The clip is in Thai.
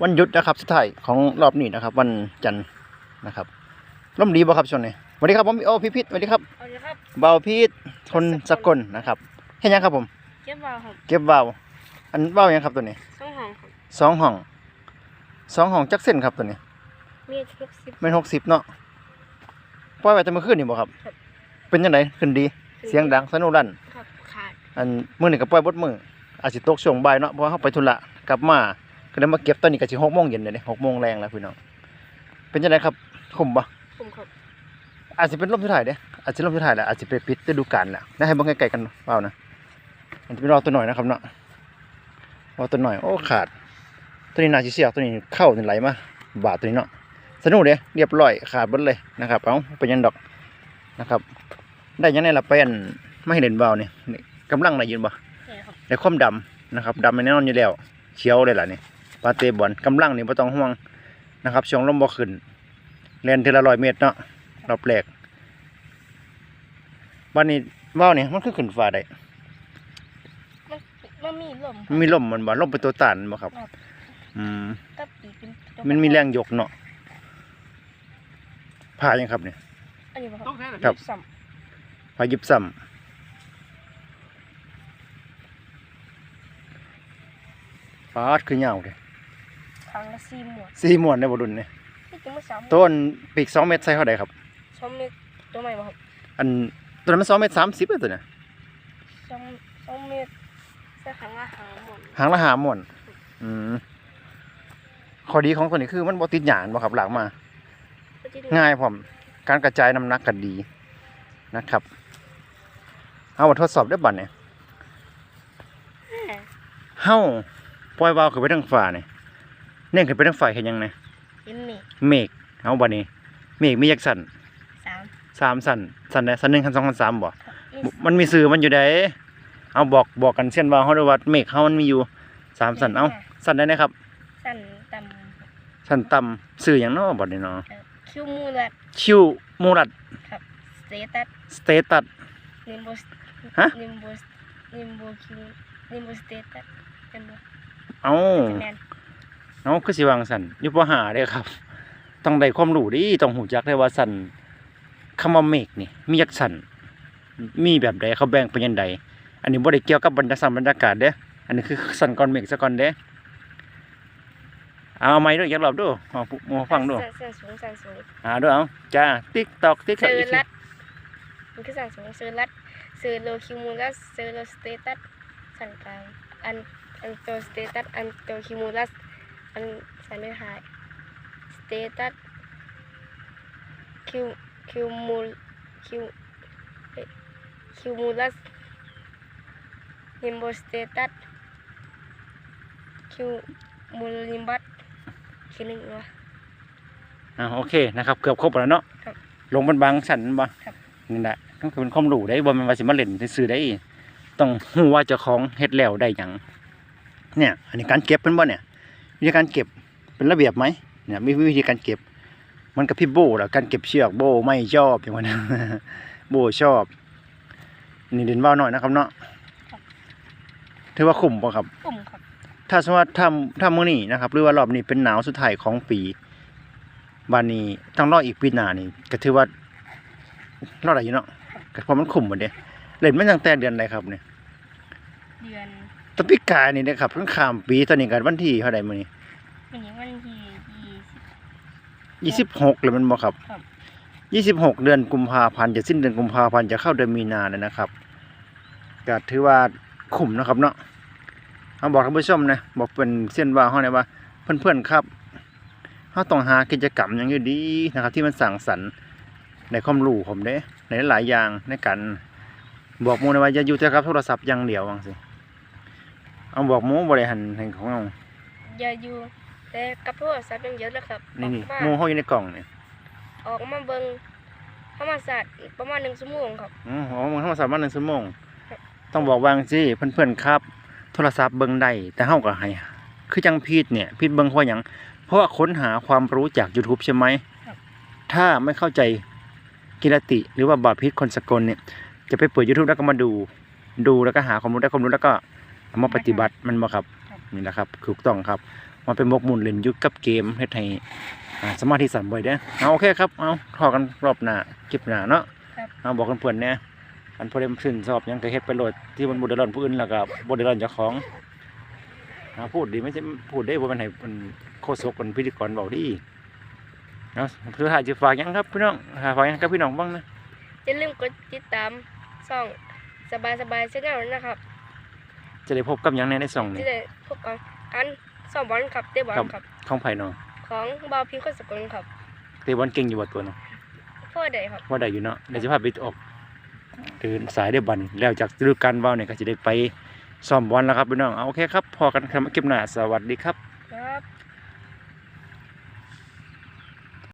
วันหยุดนะครับสุดท้ายของรอบนี้นะครับ วันจันทร์นะครับร่มดีบ่ครับช่วงนี้สวัสดีครับผมโอ้พี่พิษสวัสดีครับเอาเลยครับเบาวพีษทนสกลนะครับเห็นยังครับผม เก็บวาวครับเก็บเบาวอันเบาวยังครับตัวนี้สองห้องครับสองห้องสองห้องจักเส้นครับตัวนี้มีหกสิบ เป็นหกสิบเนาะปล่อยไว้แต่เมื่อคืนนี่บ่ครับ ครับ เป็นยังไงขึ้นดี เสียงดังสนุกลั่น ครับขาดอันมื้อนี้ก็ปล่อยบดมืออาจสิตกช่วงบ่ายเนาะเพราะว่าเฮาไปธุระกลับมา ก็เลยมาเก็บตอนนี้ก็สิ6โมงเย็นเลยนี่6โมงแรงแล้วพี่น้องเป็นจังไดครับคุ้มบ่ผมครับอาจสิเป็นลมสุดท้ายเด้อาจสิลมสุดท้ายแหละอาจสิไปปิดฤดูกาลแหละนะให้เบิ่งใกล้ๆกันเปล่านะมันจะเป็นรอตัวหน่อยนะครับเนาะรอตัวหน่อยโอ้ขาด ตัวนี้น่าสิเสียตัวนี้เข้านี่ไหลมาบาดตัวนี้เนาะสนุกเด้เรียบร้อยขาดเบิดเลยนะครับเอ้าเป็นยังดอกนะครับ ได้ยังไงล่ะไปอันไม่เห็นเบานี่นี่กำลังได้ยินบ่ใช่ครับในความดำนะครับดำแน่นอนอยู่แล้วเขียวเลยล่ะนี่ ปลาเตะบอลกำลังนี่บ่ต้องห่วงนะครับช่วงลมบ่ขึ้นเล่นทีละร้อยเมตรเนาะรอบแรกบ้านนี้ว่าวนี่มันคือขึ้นฟ้าได้มันมันมีลมมันมีลมมันบ่ลมเป็นตัวต้านบ่ครับครับ อืมกับปีกเป็นตัวมันมีแรงยกเนาะพายังครับเนี่ยอันนี้บ่ต้องแท้เหรอครับซ้พายิบซ้ำฟาดคือเหงาเลยำครั้ง ละสี่หมวดสี่หมวนในบดุลเนี่ยนี่จะมาสามหมวดต้นปีกสองเมตรใส่เท่าไดครับ สองเมตรตัวใหม่บ่ครับอันตัวนั้นมันสองเมตรสามสิบเลยตัวเนี่ยสองสองเมตรสักครั้งละหาหมวดหางละหาหมวนอืมข้อดีของตัวนี้คือมันบ่ติดหยานบ่ครับหลังมา ก็จะดูง่ายพร้อมการกระจายน้ำหนักก็ดีนะครับ เอามาทดสอบได้บัดเนี่ยอ่าเฮ้าปล่อยวาล์วขึ้นไปทางฟ้าเนี่ย เน่งขึ้นไปทางฝ่ายเห็นยังไงเห็นเมฆเมฆเอาบัดนี้เมฆมีจักสันสามสามสันสันใดสันหนึ่งสันสองสันสามบ่ครับมีมันมีสื่อมันอยู่ใดเอาบอกบอกกันเส้นว่าเฮาด้วยว่าเมฆเฮามันมีอยู่สามสันเอ้าสันใดนะครับสั้นต่สันต่ำสื่อหยังเนาะบัดนี้เนาะำครับคิวมูลัดคิวมูรัดครับสเตตัสสเตตัสนิมโบสฮะนิมโบสนิมโบคิวนิมโบสเตตัสเป็นบ่เอ้าแม นเอ้าคือสิวางสันอยู่บ่หาเด้อครับ ต้องได้ความรู้ดิต้องหูจักได้ว่าสันคำว่าเมฆนี่ มีจักสันมีแบบใดเขาแบ่งเป็นยังไงอันนี้บ่ได้เกี่ยวกับบรรยากาศบรรยากาศเด้ออันนี้คือสันก่อนเมฆซะก่อนเด้อเอาไม้ด้วยอยากรอบดูเอามาฟังดูสั่นสั่นสูงสั่นสูงอ่าด้วยเอาจ้าติ๊กตอกติ๊กตอกซื้ออีกทีรัดมันคือสั่นสูงซื้อรัดซื้อโลคิวมูลัสซื้อโลสเตตัสสั่นกลางอันอันตัวสเตตัสอันตัวคิวมูลัส อันสั่นไม่หายสเตตัสคิวคิวมูลคิวเอ้ยคิวมูลัสนิมโบสเตตัสคิวมูลนิมบัสคิวหนึ่งวะอ่าโอเคนะครับเกือบครบแล้วเนาะครับลงบนบางสันบ่ครับนี่แหละต้องเป็นความรู้ได้บ่แมันว่าสิมาเล่นซื่อๆได้ต้องฮู้ว่าเจ้าของเฮ็ดแล้วได้หยังเนี่ย อันนี้การเก็บเป็นบ่เนี่ย วิธีการเก็บเป็นระเบียบไหมเนี่ยมีวิธีการเก็บ มันกับพี่โบแล้วการเก็บเชือกโบไม่ชอบอย่างว่านั้นโบชอบ นี่เด่นว่าวหน่อยนะครับเนาะถือว่าคุ้มป่ะครับปุ่มครับ ถ้าสมมติว่าถ้าถ้ามื้อนี้นะครับ หรือว่ารอบนี้เป็นหนาวสุดท้ายของปีบานนี้ต้องรออีกปีหน้านี่ก็ถือว่ารอได้อยู่เนาะก็เพราะมันคุ้มหมดเด้เล่นมันตั้งแต่เดือนใดครับเนี่ยเดือน ตอนปีกายนี่นะครับเพิ่งข้ามปีตอนนี้กันวันที่เท่าใดมื้อนี้วันนี้วันที่ยี่สิบ ยี่สิบหกเลยมันบ่ครับครับ ยี่สิบหกเดือนกุมภาพันธ์จะสิ้นเดือนกุมภาพันธ์จะเข้าเดือนมีนาเลยนะครับก็ถือว่าคุ้มนะครับเนาะเอาบอกท่านผู้ชมนะบอกเป็นเส้นว่าเฮาเนี่ยว่าเพื่อนๆครับเฮาต้องหากิจกรรมอย่างอยู่ดีนะครับ ที่มันสั่งสรรค์ในความรู้ผมเด้ในหลายๆอย่างในการบอกหมูนะว่าอย่าอยู่แต่กับโทรศัพท์อย่างเดียวว่าจังซี่ เอาบอกหมูบริหารให้ของเราอย่าอยู่ แต่กับโทรศัพท์ยังเยอะแล้วครับนี่นี่ออกหมูมาเฮาอยู่ในกล่องนี่ออกมาเบิ่งธรรมศาสตร์ประมาณหนึ่งชั่วโมงครับอ๋อของมันโทรศัพท์มา1ชั่วโมงครับต้องบอกว่าจังซี่เพื่อนๆครับ โทรศัพท์เบิ่งได้แต่เฮาก็ให้คือจังพีดเนี่ยพีดเบิ่งเพราะหยังเพราะว่าค้นหาความรู้จาก YouTube ใช่ไหมถ้าไม่เข้าใจกิรติ หรือว่าบาปพิษคนสกลเนี่ยจะไปเปิด YouTube แล้วก็มาดู ดูแล้วก็หาความรู้ได้ความรู้แล้วก็ เอามาปฏิบัติมันบ่ครับครับนี่แหละครับถูกต้องครับมาเป็นหมกมุ่นเล่นอยู่กับเกมเฮ็ดให้อ่าสมาธิสั่นบ่อยเด้อเอาโอเคครับเอาทอกันรอบหน้าคลิปหน้าเนาะครับเอาบอกกันเพื่อนเนี่ยอันพอได้ชื่นชอบหยังก็เฮ็ดไปโหลดที่มันบ่ได้ร้อนผู้อื่นแล้วก็บ่ได้ร้อนเจ้าของเอาพูดดีไม่ใช่พูดได้บ่แม่นให้มันโฆษกเป็นพิธีกรเว้าดีเอาสุดท้ายจะฝากหยังครับพี่น้องฝากหยังกับพี่น้องบ้างนะอย่าลืมกดติดตามช่องสบายสบายๆเช่นกันนะครับ จะได้พบกับหยังในในช่องนี้ที่ได้พบกันการซ้อมบอลครับเตะบอลครับครับของไผน้องของบาวพิงค์คนสกลครับเตะบอลเก่งอยู่บ่ตัวเนาะพ่อใดครับว่าได้อยู่เนาะเดี๋ยวจะพาไปออกเดินสายได้บันแล้วจากฤดูกาลว่าวเนี่ยก็จะได้ไปซ้อมบอลแล้วครับพี่น้องเอาโอเคครับพอกันครับคลิปหน้าสวัสดีครับ